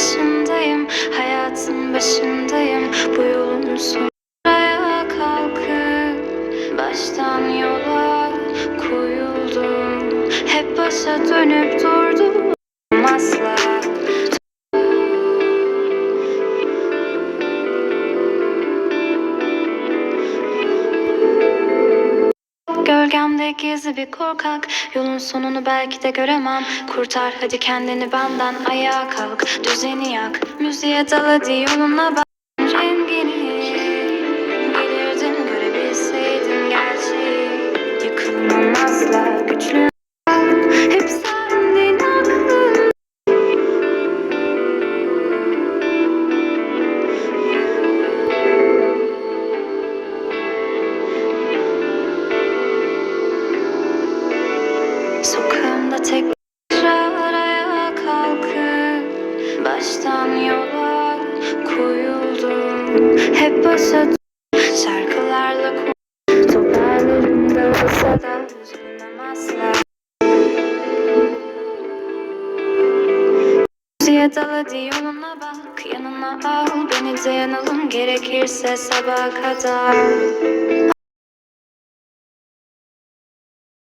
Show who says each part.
Speaker 1: Başındayım, hayatın başındayım. Bu yolun sonraya kalkıp Baştan yola koyuldum. Hep başa dönüp durdum Gölgemde gizli bir korkak. Yolun sonunu belki de göremem. Kurtar hadi kendini benden Ayağa kalk. Düzeni yak. Müziğe dal hadi yoluna bak. Görebilseydim gerçeği. Yıkılmam asla güçlü Sokağımda tek araya kalkıp Baştan yola koyuldum. Hep başa şarkılarla konu Toparlarımda olsa da üzülmem asla Müziğe dal yoluna bak Yanına al. Beni de yanalım Gerekirse sabaha kadar